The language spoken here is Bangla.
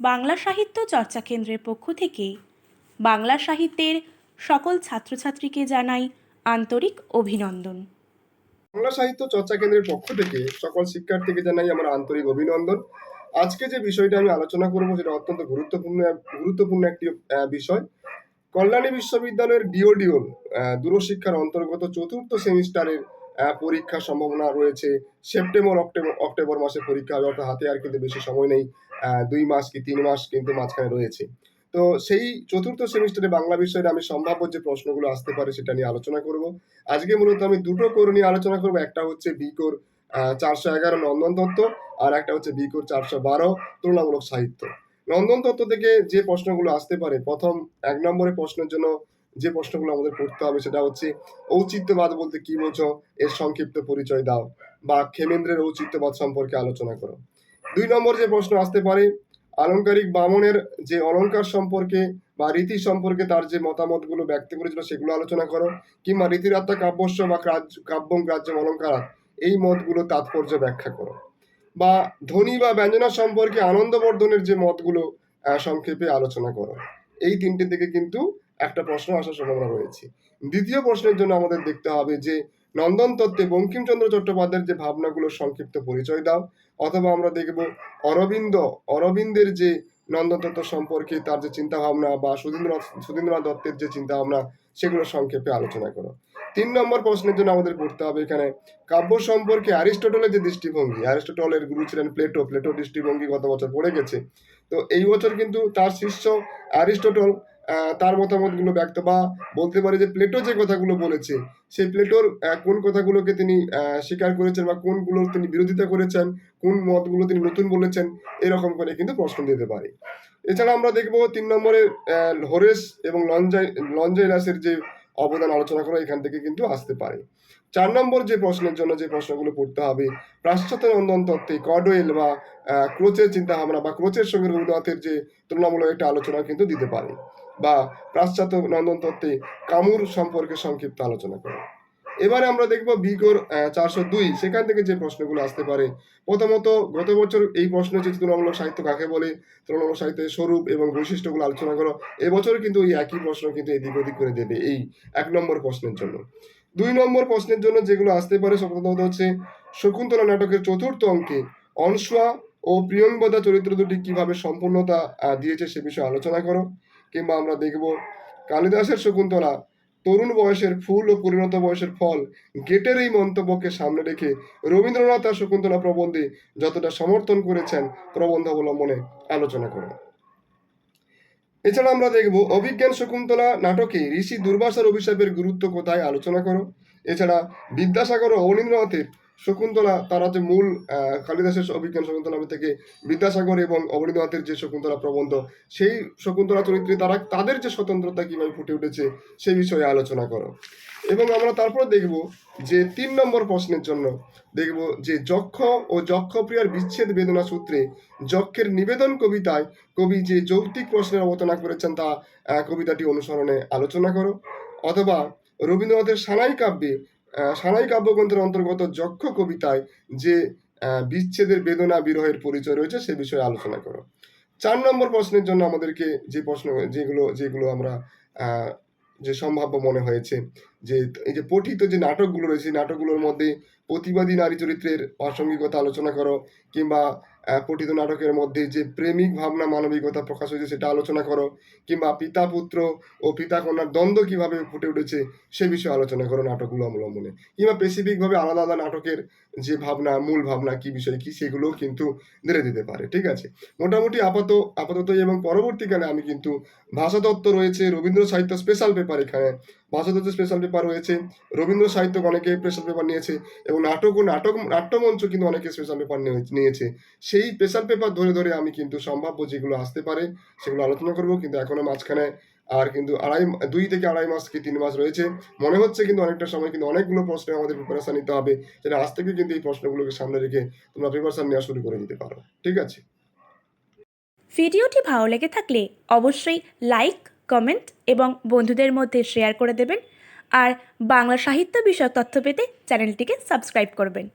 বাংলা সাহিত্য চর্চা কেন্দ্রের পক্ষ থেকে বাংলা সাহিত্যের সকল ছাত্রছাত্রীকে জানাই আন্তরিক অভিনন্দন। বাংলা সাহিত্য চর্চা কেন্দ্রের পক্ষ থেকে সকল শিক্ষার্থীকে জানাই আমার আন্তরিক অভিনন্দন। আজকে যে বিষয়টা আমি আলোচনা করব সেটা অত্যন্ত গুরুত্বপূর্ণ গুরুত্বপূর্ণ একটি বিষয়। কল্যাণী বিশ্ববিদ্যালয়ের ডিওডিওল দূরশিক্ষার অন্তর্গত চতুর্থ সেমিস্টারের আহ, পরীক্ষার সম্ভাবনা রয়েছে। সেপ্টেম্বর অক্টোবর অক্টোবর মাসে পরীক্ষা হবে অর্থাৎ হাতে আর কিন্তু বেশি সময় নেই। দুই মাস কি তিন মাস কিন্তু মাঝখানে রয়েছে। তো সেই চতুর্থ সেমিস্টারে বাংলা বিষয়ে আমি সম্ভাব্য যে প্রশ্নগুলো আসতে পারে সেটা নিয়ে আলোচনা করব। আজকে মূলত আমি দুটো কোর নিয়ে আলোচনা করব। একটা হচ্ছে বিকোর চারশো এগারো নন্দন তত্ত্ব আর একটা হচ্ছে বিকোর চারশো বারো তুলনামূলক সাহিত্য। নন্দন তত্ত্ব থেকে যে প্রশ্নগুলো আসতে পারে, প্রথম এক নম্বরের প্রশ্নের জন্য যে প্রশ্নগুলো আমাদের পড়তে হবে সেটা হচ্ছে, ঔচিত্যবাদ বলতে কি বোঝো? এর সংক্ষিপ্ত পরিচয় দাও। বা খেমেন্দ্রের ঔচিত্যবাদ সম্পর্কে আলোচনা করো। দুই নম্বর যে প্রশ্ন আসতে পারে, আলংকারিক বামনের যে অলঙ্কার সম্পর্কে বা রীতি সম্পর্কে তার যে মতামতগুলো ব্যক্ত করেছিল সেগুলো আলোচনা করো, কিংবা রীতিরাত্মা কাব্যস্য বা কাব্যম, গ্রাহ্যম অলঙ্কার এই মতগুলো তাৎপর্য ব্যাখ্যা করো। বা ধ্বনি বা ব্যঞ্জনা সম্পর্কে আনন্দবর্ধনের যে মতগুলো সংক্ষেপে আলোচনা করো। এই তিনটে থেকে কিন্তু একটা প্রশ্ন আসার সম্ভাবনা রয়েছে। দ্বিতীয় প্রশ্নের জন্য আমাদের দেখতে হবে যে নন্দন তত্ত্বে বঙ্কিমচন্দ্র চট্টোপাধ্যায়ের যে ভাবনাগুলো সংক্ষিপ্ত পরিচয় দাও, অথবা আমরা দেখব অরবিন্দ, অরবিন্দের যে নন্দতত্ত্ব সম্পর্কে তার যে চিন্তা ভাবনা বা সুধীন্দ্রনাথ সুধীন্দ্রনাথ দত্তের যে চিন্তা ভাবনা সেগুলো সংক্ষেপে আলোচনা করো। তিন নম্বর প্রশ্নের জন্য আমাদের পড়তে হবে এখানে, কাব্য সম্পর্কে অ্যারিস্টটলের যে দৃষ্টিভঙ্গি, অ্যারিস্টটলের গুরু ছিলেন প্লেটো প্লেটো দৃষ্টিভঙ্গি গত বছর পড়ে গেছে। তো এই বছর কিন্তু তার শিষ্য অ্যারিস্টটল তার মতামতগুলো ব্যক্ত বা বলতে পারে যে প্লেটো যে কথাগুলো বলেছে, সেই প্লেটোর কোন কথাগুলোকে তিনি স্বীকার করেছেন বা কোনগুলোর তিনি বিরোধিতা করেছেন, কোন মতগুলো তিনি নতুন বলেছেন, এরকম করে কিন্তু প্রশ্ন দিতে পারে। এছাড়া আমরা দেখব তিন নম্বরে হোরেস এবং লঞ্জাই লঞ্জাইলাসের যে অবদান আলোচনা করা এখান থেকে কিন্তু আসতে পারে। চার নম্বর যে প্রশ্নের জন্য যে প্রশ্নগুলো পড়তে হবে, পাশ্চাত্য নন্দন তত্ত্বে কডওয়েল বা ক্রোচের চিন্তা ভাবনা বা ক্রোচের সঙ্গে রবীন্দ্রনাথের যে তুলনামূলক একটা আলোচনা কিন্তু দিতে পারে। বা পাশ্চাত্য নন্দন তত্ত্বে কামুর সম্পর্কে সংক্ষিপ্ত আলোচনা করে। এবারে আমরা দেখব বিগোর চারশো দুই। সেখান থেকে যে প্রশ্নগুলো আসতে পারে। প্রথমত, গত বছর এই প্রশ্ন যে তুলনামূলক সাহিত্য কাকে বলে তুলনামূলক সাহিত্যের স্বরূপ এবং বৈশিষ্ট্যগুলো আলোচনা করো, এবছর কিন্তু ওই একই প্রশ্ন কিন্তু এদিক ওদিক করে দেবে এই এক নম্বর প্রশ্নের জন্য। দুই নম্বর প্রশ্নের জন্য যেগুলো আসতে পারে প্রথমত হচ্ছে শকুন্তলা নাটকের চতুর্থ অঙ্কে অনসুয়া ও প্রিয়ংবদা চরিত্র দুটি কীভাবে সম্পূর্ণতা দিয়েছে সে বিষয়ে আলোচনা করো। কিংবা আমরা দেখব কালিদাসের শকুন্তলা তরুণ বয়সের ফুল ও পরিণত বয়সের ফল গেটের এই মন্তব্যকে সামনে রেখে রবীন্দ্রনাথ তার শকুন্তলা প্রবন্ধে যতটা সমর্থন করেছেন প্রবন্ধ অবলম্বনে আলোচনা করো। এছাড়া আমরা দেখব অভিজ্ঞান শকুন্তলা নাটকে ঋষি দুর্বাসার অভিশাপের গুরুত্ব কোথায় আলোচনা করো। এছাড়া বিদ্যাসাগর ও অবনীন্দ্রনাথের শকুন্তলা, তারা যে মূল কালিদাসের অভিজ্ঞান শকুন্তলা থেকে বিদ্যাসাগর এবং অবনীন্দ্রনাথের যে শকুন্তলা প্রবন্ধ, সেই শকুন্তলা চরিত্রে তারা, তাদের যে স্বতন্ত্রতা কীভাবে ফুটে উঠেছে, সেই বিষয়ে আলোচনা করো। এবং আমরা তারপর দেখব যে তিন নম্বর প্রশ্নের জন্য দেখব যে যক্ষ ও যক্ষপ্রিয়ার বিচ্ছেদ বেদনা সূত্রে যক্ষের নিবেদন কবিতায় কবি যে যৌক্তিক প্রশ্নের অবতারণা করেছেন তা কবিতাটি অনুসরণে আলোচনা করো। অথবা রবীন্দ্রনাথের সানাই কাব্যে সানাই কাব্যগ্রন্থের অন্তর্গত যক্ষ কবিতায় যে বিচ্ছেদের বেদনা বিরহের পরিচয় রয়েছে, সে বিষয়ে আলোচনা করো। চার নম্বর প্রশ্নের জন্য আমাদেরকে যে প্রশ্ন, যেগুলো যেগুলো আমরা যে সম্ভাব্য মনে হয়েছে যে এই যে পঠিত যে নাটকগুলো রয়েছে নাটকগুলোর মধ্যে প্রতিবাদী নারী চরিত্রের প্রাসঙ্গিকতা আলোচনা করো কিংবা পঠিত নাটকের মধ্যে যে প্রেমিক ভাবনা মানবিকতা প্রকাশ হয়েছে সেটা আলোচনা করো কিংবা পিতা পুত্র ও পিতা কন্যার দ্বন্দ্ব কীভাবে ফুটে উঠেছে সে বিষয়ে আলোচনা করো নাটকগুলো অবলম্বনে। কিংবা স্পেসিফিকভাবে আলাদা আলাদা নাটকের যে ভাবনা, মূল ভাবনা, কি বিষয়, কি সেগুলো কিন্তু ধরে দিতে পারে, ঠিক আছে? মোটামুটি আপাতত আপাতত এবং পরবর্তীকালে আমি কিন্তু ভাষাতত্ত্ব রয়েছে রবীন্দ্র সাহিত্য স্পেশাল পেপার এখানে ভাষাতত্ত্ব স্পেশাল পেপার রয়েছে, রবীন্দ্র সাহিত্য অনেকে স্পেশাল পেপার নিয়েছে এবং নাটক ও নাটক, নাট্যমঞ্চ কিন্তু অনেকে স্পেশাল পেপার নিয়েছে। সেই স্পেশাল পেপার ধরে ধরে আমি কিন্তু সম্ভাব্য যেগুলো আসতে পারে সেগুলো আলোচনা করব, কিন্তু এখনও মাঝখানে আর কিন্তু আড়াই, দুই থেকে আড়াই মাস কি তিন মাস রয়েছে। মনে হচ্ছে কিন্তু অনেকটা সময় কিন্তু অনেকগুলো প্রশ্নে আমাদের প্রিপারেশন নিতে হবে, যেটা আজ থেকে কিন্তু এই প্রশ্নগুলোকে সামনে রেখে তোমরা প্রিপারেশন নেওয়া শুরু করে দিতে পারো। ঠিক আছে? ভিডিওটি ভালো লেগে থাকলে অবশ্যই লাইক কমেন্ট এবং বন্ধুদের মধ্যে শেয়ার করে দেবেন। আর বাংলা সাহিত্য বিষয়ক তথ্য পেতে চ্যানেলটিকে সাবস্ক্রাইব করবেন।